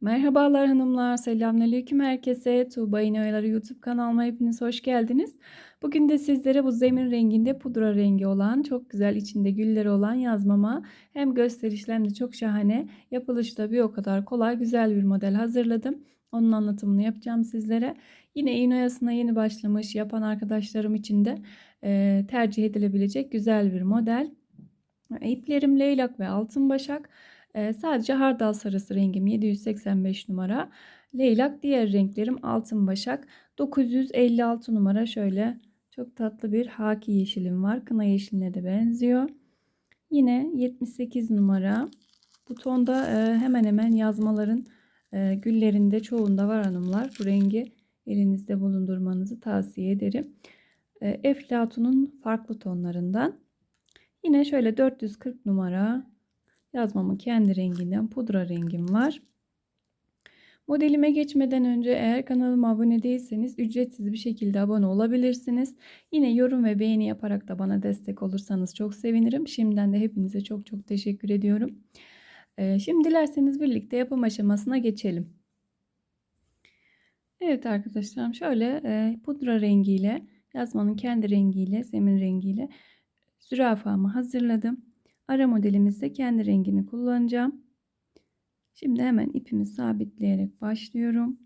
Merhabalar hanımlar, selamünaleyküm herkese. Tuğba İnoyaları YouTube kanalıma hepiniz hoş geldiniz. Bugün de sizlere bu zemin renginde pudra rengi olan, çok güzel içinde gülleri olan yazmama hem gösterişli hem de çok şahane, yapılışı da bir o kadar kolay, güzel bir model hazırladım. Onun anlatımını yapacağım sizlere. Yine iğne yeni başlamış yapan arkadaşlarım için de e, tercih edilebilecek güzel bir model. İplerim leylak ve altın başak. Ee, sadece hardal sarısı rengim 785 numara. Leylak diğer renklerim altın başak. 956 numara şöyle çok tatlı bir haki yeşilim var. Kına yeşiline de benziyor. Yine 78 numara. Bu tonda e, hemen hemen yazmaların e, güllerinde çoğunda var hanımlar. Bu rengi elinizde bulundurmanızı tavsiye ederim. Eflatun'un farklı tonlarından. Yine şöyle 440 numara yazmamın kendi renginden pudra rengim var. Modelime geçmeden önce eğer kanalıma abone değilseniz ücretsiz bir şekilde abone olabilirsiniz. Yine yorum ve beğeni yaparak da bana destek olursanız çok sevinirim. Şimdiden de hepinize çok çok teşekkür ediyorum. Ee, şimdi dilerseniz birlikte yapım aşamasına geçelim. Evet arkadaşlarım şöyle e, pudra rengiyle yazmanın kendi rengiyle zemin rengiyle zürafamı hazırladım. Ara modelimizde kendi rengini kullanacağım. Şimdi hemen ipimi sabitleyerek başlıyorum.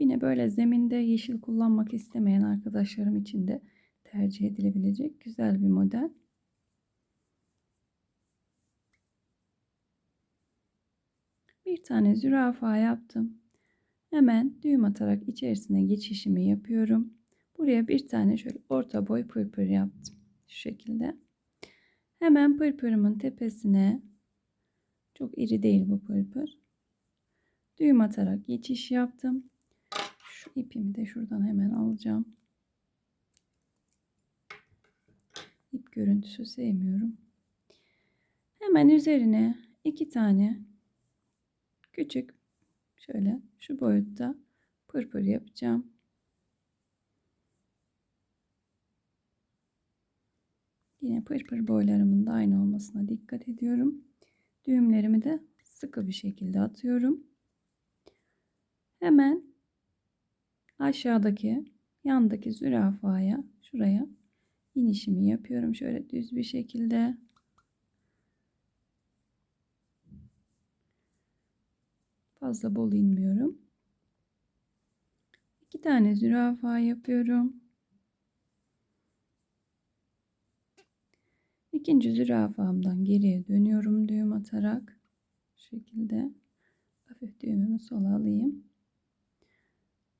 Yine böyle zeminde yeşil kullanmak istemeyen arkadaşlarım için de tercih edilebilecek güzel bir model. Bir tane zürafa yaptım. Hemen düğüm atarak içerisine geçişimi yapıyorum. Buraya bir tane şöyle orta boy pırpır yaptım. Şu şekilde. Hemen pırpırımın tepesine çok iri değil bu pırpır. Düğüm atarak geçiş yaptım. Şu ipimi de şuradan hemen alacağım. İp görüntüsü sevmiyorum. Hemen üzerine iki tane küçük Şöyle şu boyutta pırpır yapacağım. Yine pırpır boylarımın da aynı olmasına dikkat ediyorum. Düğümlerimi de sıkı bir şekilde atıyorum. Hemen aşağıdaki yandaki zürafaya şuraya inişimi yapıyorum. Şöyle düz bir şekilde. Fazla bol inmiyorum. İki tane zürafa yapıyorum. İkinci zürafamdan geriye dönüyorum düğüm atarak. Şu şekilde hafif düğümümü sola alayım.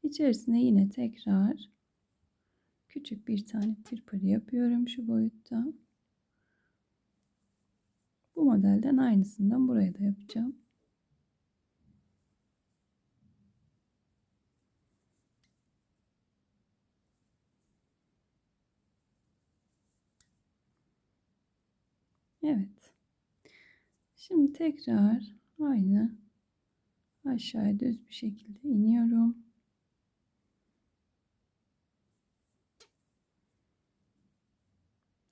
İçerisine yine tekrar küçük bir tane pırpır yapıyorum şu boyutta. Bu modelden aynısından buraya da yapacağım. Evet. Şimdi tekrar aynı aşağıya düz bir şekilde iniyorum.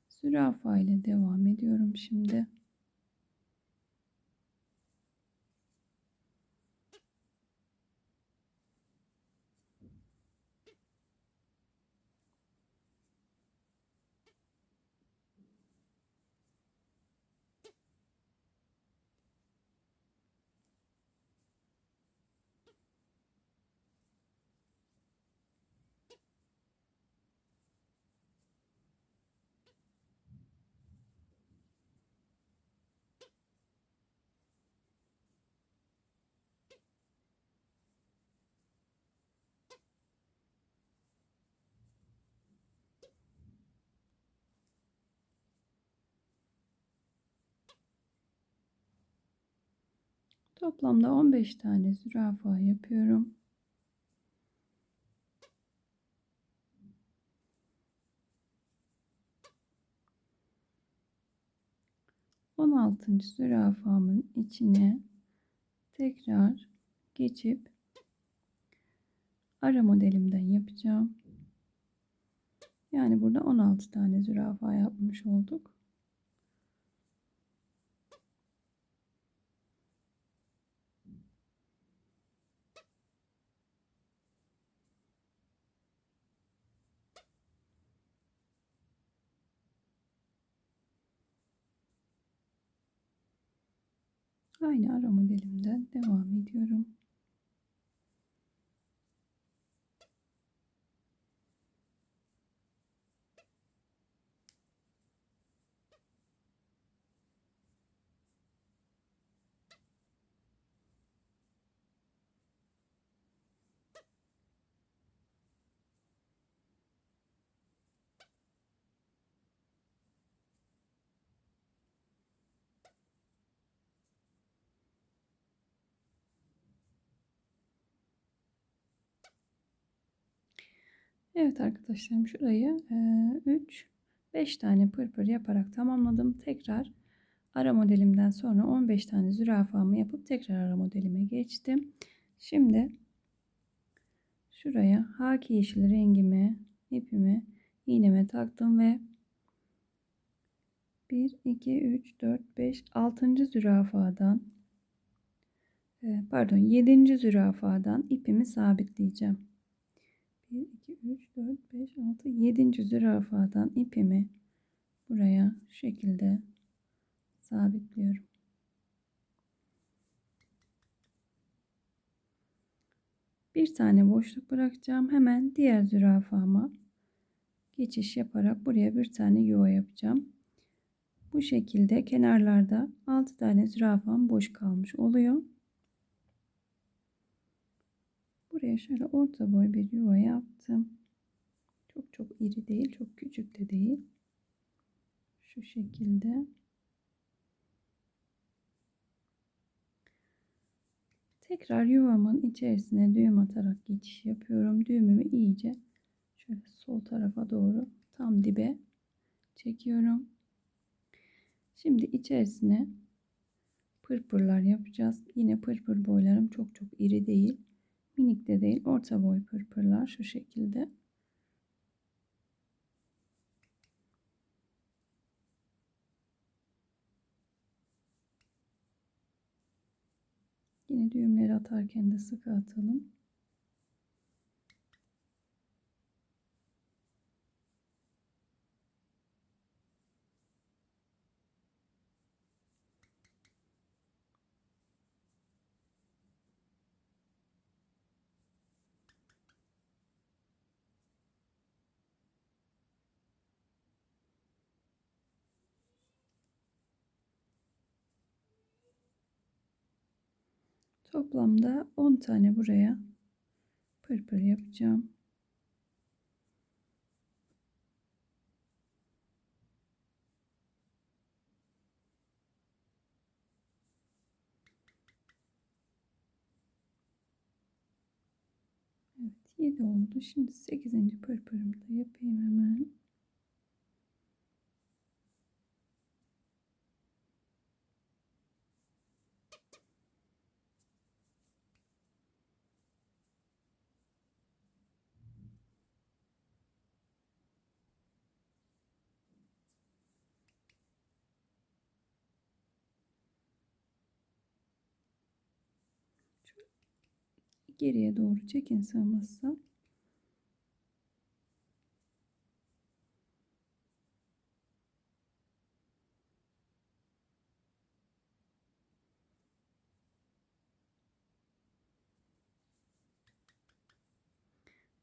Zürafa ile devam ediyorum şimdi. Toplamda 15 tane zürafa yapıyorum. On altıncı zürafamın içine tekrar geçip ara modelimden yapacağım. Yani burada 16 tane zürafa yapmış olduk. Aynı ara modelimden devam ediyorum. Evet arkadaşlarım şurayı 3 5 tane pırpır yaparak tamamladım. Tekrar ara modelimden sonra 15 tane zürafamı yapıp tekrar ara modelime geçtim. Şimdi şuraya haki yeşil rengimi ipimi iğneme taktım ve 1 2 3 4 5 6. zürafadan e, pardon 7. zürafadan ipimi sabitleyeceğim. 1, 2, 3, 4, 5, 6, 7. zürafadan ipimi buraya şu şekilde sabitliyorum. Bir tane boşluk bırakacağım. Hemen diğer zürafama geçiş yaparak buraya bir tane yuva yapacağım. Bu şekilde kenarlarda 6 tane zürafam boş kalmış oluyor. Buraya şöyle orta boy bir yuva yaptım. Çok çok iri değil, çok küçük de değil. Şu şekilde. Tekrar yuvamın içerisine düğüm atarak geçiş yapıyorum. Düğümümü iyice şöyle sol tarafa doğru tam dibe çekiyorum. Şimdi içerisine pırpırlar yapacağız. Yine pırpır boylarım çok çok iri değil. Minik de değil orta boy pırpırlar şu şekilde. Yine düğümleri atarken de sıkı atalım. Toplamda 10 tane buraya pırpır yapacağım. Evet 7 oldu. Şimdi 8. pırpırımı da yapayım hemen. Geriye doğru çekin sığmazsa.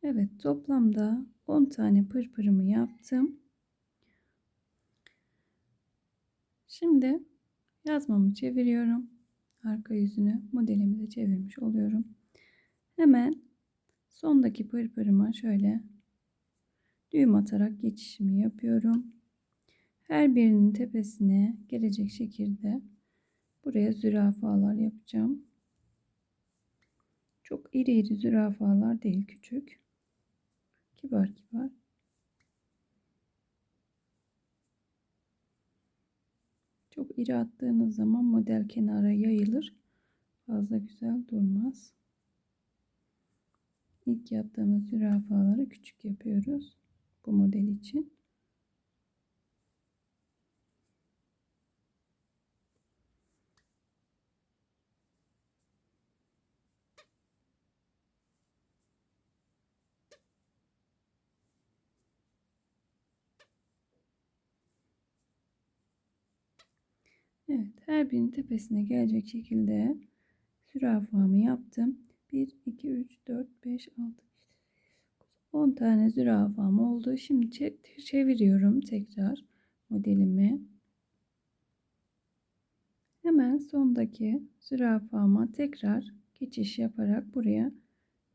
Evet toplamda 10 tane pırpırımı yaptım. Şimdi yazmamı çeviriyorum. Arka yüzünü modelimi de çevirmiş oluyorum. Hemen sondaki pırpırıma şöyle düğüm atarak geçişimi yapıyorum. Her birinin tepesine gelecek şekilde buraya zürafalar yapacağım. Çok iri iri zürafalar değil küçük. Kibar kibar. Çok iri attığınız zaman model kenara yayılır. Fazla güzel durmaz. İlk yaptığımız zürafaları küçük yapıyoruz. bu model için. Evet, her birinin tepesine gelecek şekilde zürafamı yaptım. 1, 2, 3, 4, 5, 6, 10 tane zürafam oldu. Şimdi çeviriyorum tekrar modelimi. Hemen sondaki zürafama tekrar geçiş yaparak buraya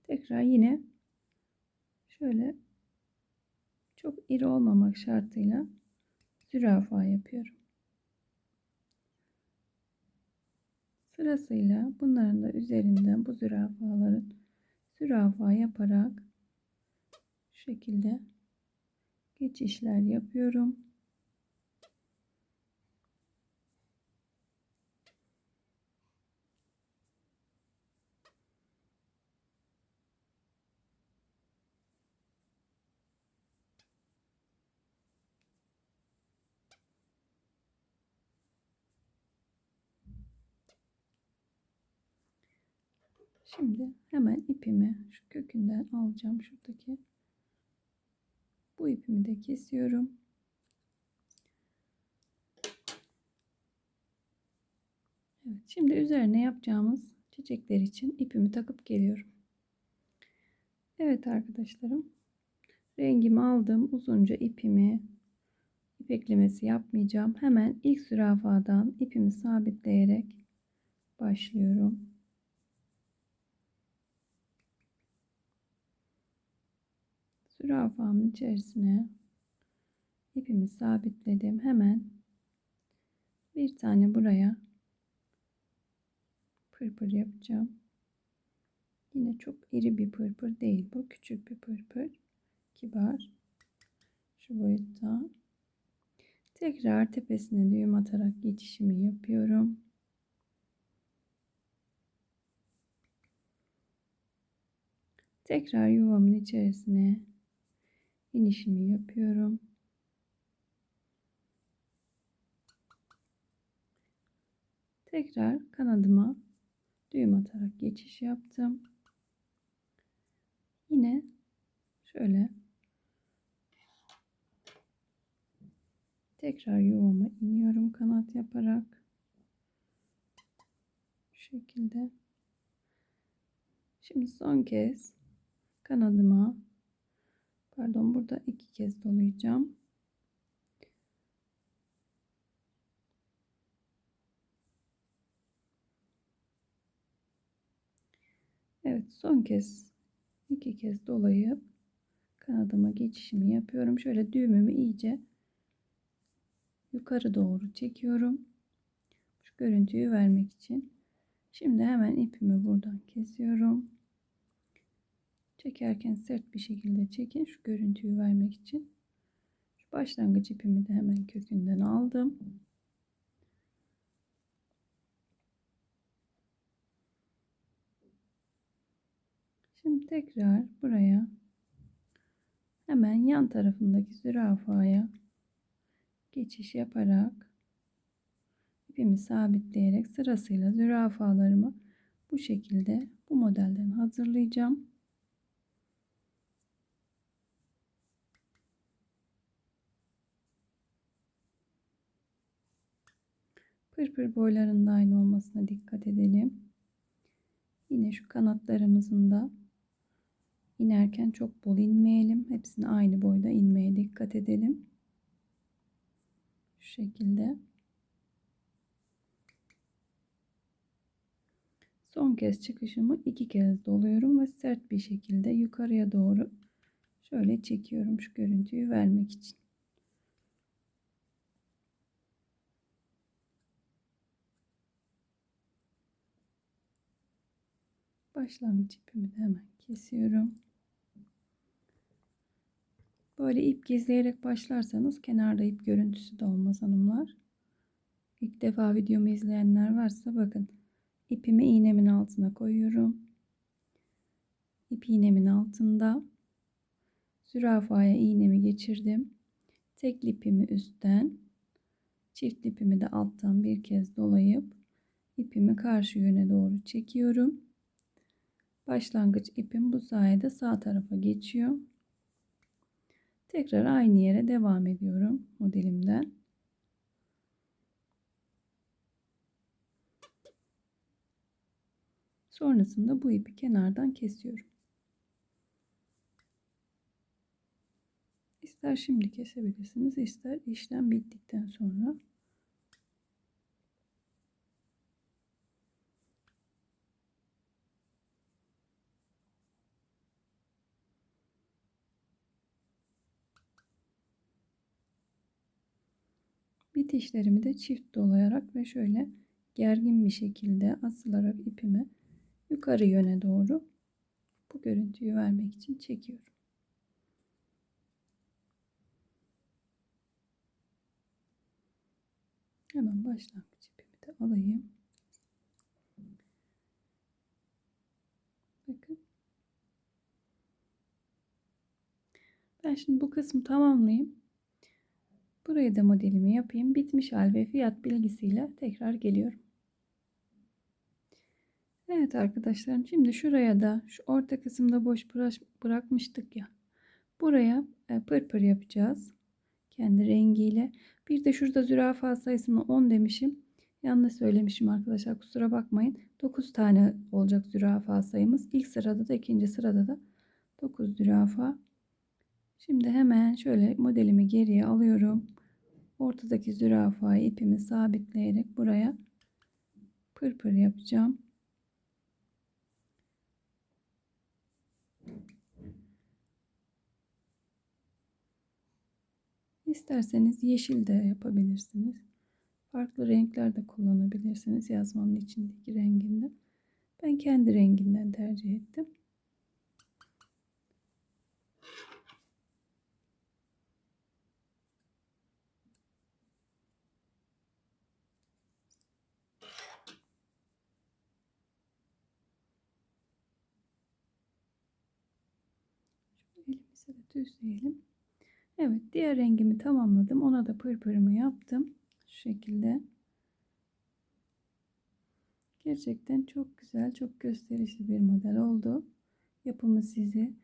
tekrar yine şöyle çok iri olmamak şartıyla zürafa yapıyorum. Sırasıyla bunların da üzerinden bu zürafaların zürafa yaparak şekilde geçişler yapıyorum. Şimdi hemen ipimi şu kökünden alacağım şuradaki. Bu ipimi de kesiyorum. Evet, şimdi üzerine yapacağımız çiçekler için ipimi takıp geliyorum. Evet arkadaşlarım. Rengimi aldım. Uzunca ipimi ip yapmayacağım. Hemen ilk zürafadan ipimi sabitleyerek başlıyorum. Zürafamın içerisine ipimi sabitledim. Hemen bir tane buraya pırpır yapacağım. Yine çok iri bir pırpır değil bu. Küçük bir pırpır. Kibar. Şu boyutta. Tekrar tepesine düğüm atarak geçişimi yapıyorum. Tekrar yuvamın içerisine inişimi yapıyorum. Tekrar kanadıma düğüm atarak geçiş yaptım. Yine şöyle tekrar yuvama iniyorum kanat yaparak şu şekilde şimdi son kez kanadıma Pardon burada iki kez dolayacağım. Evet son kez iki kez dolayıp kanadıma geçişimi yapıyorum. Şöyle düğümümü iyice yukarı doğru çekiyorum. Şu görüntüyü vermek için. Şimdi hemen ipimi buradan kesiyorum. Çekerken sert bir şekilde çekin şu görüntüyü vermek için. Şu başlangıç ipimi de hemen kökünden aldım. Şimdi tekrar buraya hemen yan tarafındaki zürafaya geçiş yaparak ipimi sabitleyerek sırasıyla zürafalarımı bu şekilde bu modelden hazırlayacağım. Pırpır boylarında aynı olmasına dikkat edelim. Yine şu kanatlarımızın da inerken çok bol inmeyelim. Hepsini aynı boyda inmeye dikkat edelim. Şu şekilde. Son kez çıkışımı iki kez doluyorum ve sert bir şekilde yukarıya doğru şöyle çekiyorum şu görüntüyü vermek için. Başlangıç ipimi de hemen kesiyorum. Böyle ip gizleyerek başlarsanız kenarda ip görüntüsü de olmaz hanımlar. İlk defa videomu izleyenler varsa bakın ipimi iğnemin altına koyuyorum. İp iğnemin altında zürafaya iğnemi geçirdim. Tek ipimi üstten, çift ipimi de alttan bir kez dolayıp ipimi karşı yöne doğru çekiyorum. Başlangıç ipim bu sayede sağ tarafa geçiyor. Tekrar aynı yere devam ediyorum modelimden. Sonrasında bu ipi kenardan kesiyorum. İster şimdi kesebilirsiniz, ister işlem bittikten sonra. Bitişlerimi de çift dolayarak ve şöyle gergin bir şekilde asılarak ipimi yukarı yöne doğru bu görüntüyü vermek için çekiyorum. Hemen başlangıç ipimi de alayım. Bakın. Ben şimdi bu kısmı tamamlayayım. Buraya da modelimi yapayım. Bitmiş hal ve fiyat bilgisiyle tekrar geliyorum. Evet arkadaşlarım şimdi şuraya da şu orta kısımda boş bırakmıştık ya. Buraya e, pırpır yapacağız. Kendi rengiyle. Bir de şurada zürafa sayısını 10 demişim. Yanlış söylemişim arkadaşlar kusura bakmayın. 9 tane olacak zürafa sayımız. İlk sırada da ikinci sırada da 9 zürafa. Şimdi hemen şöyle modelimi geriye alıyorum. Ortadaki zürafayı ipimi sabitleyerek buraya pırpır yapacağım. İsterseniz yeşil de yapabilirsiniz. Farklı renkler de kullanabilirsiniz yazmanın içindeki renginde. Ben kendi renginden tercih ettim. Elimize de düzleyelim. Evet diğer rengimi tamamladım. Ona da pırpırımı yaptım. Şu şekilde. Gerçekten çok güzel, çok gösterişli bir model oldu. Yapımı sizi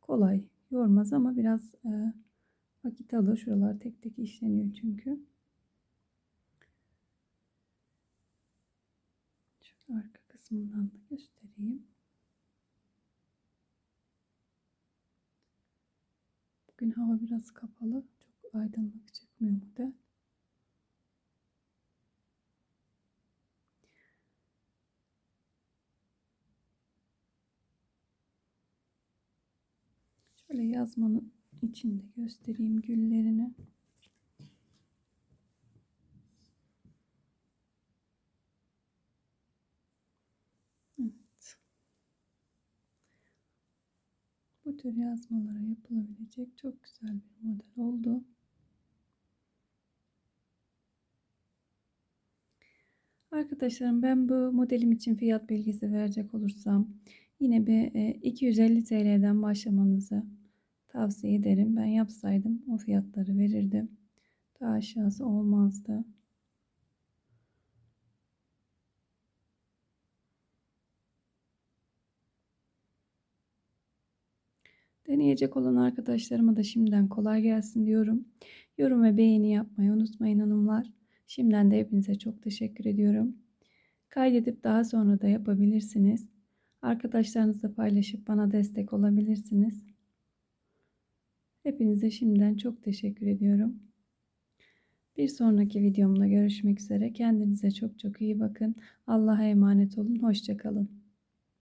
kolay yormaz ama biraz e, vakit alır. Şuralar tek tek işleniyor çünkü. Şu arka kısmından da göstereyim. Bugün hava biraz kapalı. Çok aydınlık çıkmıyor model. Şöyle yazmanın içinde göstereyim güllerini. Bu tür yazmalara yapılabilecek çok güzel bir model oldu. Arkadaşlarım ben bu modelim için fiyat bilgisi verecek olursam yine bir 250 e, TL'den başlamanızı tavsiye ederim. Ben yapsaydım o fiyatları verirdim. Daha aşağısı olmazdı. Deneyecek olan arkadaşlarıma da şimdiden kolay gelsin diyorum. Yorum ve beğeni yapmayı unutmayın hanımlar. Şimdiden de hepinize çok teşekkür ediyorum. Kaydedip daha sonra da yapabilirsiniz. Arkadaşlarınızla paylaşıp bana destek olabilirsiniz. Hepinize şimdiden çok teşekkür ediyorum. Bir sonraki videomda görüşmek üzere. Kendinize çok çok iyi bakın. Allah'a emanet olun. Hoşçakalın.